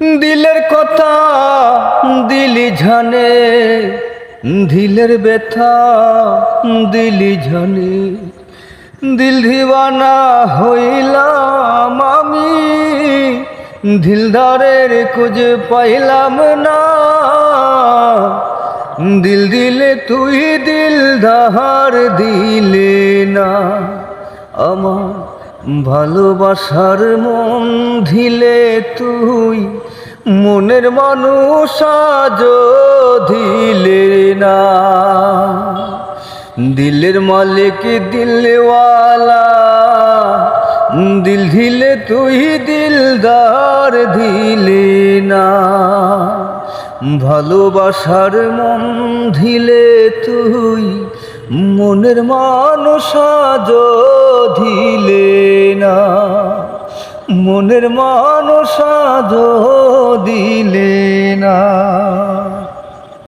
দিলের কথা, দিলি ঝানে, দিলের ব্যথা, দিলি ঝানে। দিল দিবানা হইলাম আমি, দিলদারের খুঁজে পাইলাম না। দিল দিলে তুই দিল দাহার দিলে না, আমার ভালোবাসার মন দিলে তুই, মনের মানুষ আজ দিলে না। দিলের মালিক, দিলওয়ালা, দিল ধিলে তুই, দিলদার দিলে না। ভালোবাসার মন ধিলে তুই, মনের মানুষ আজ দিলে না মনের মানুষ দিলে না।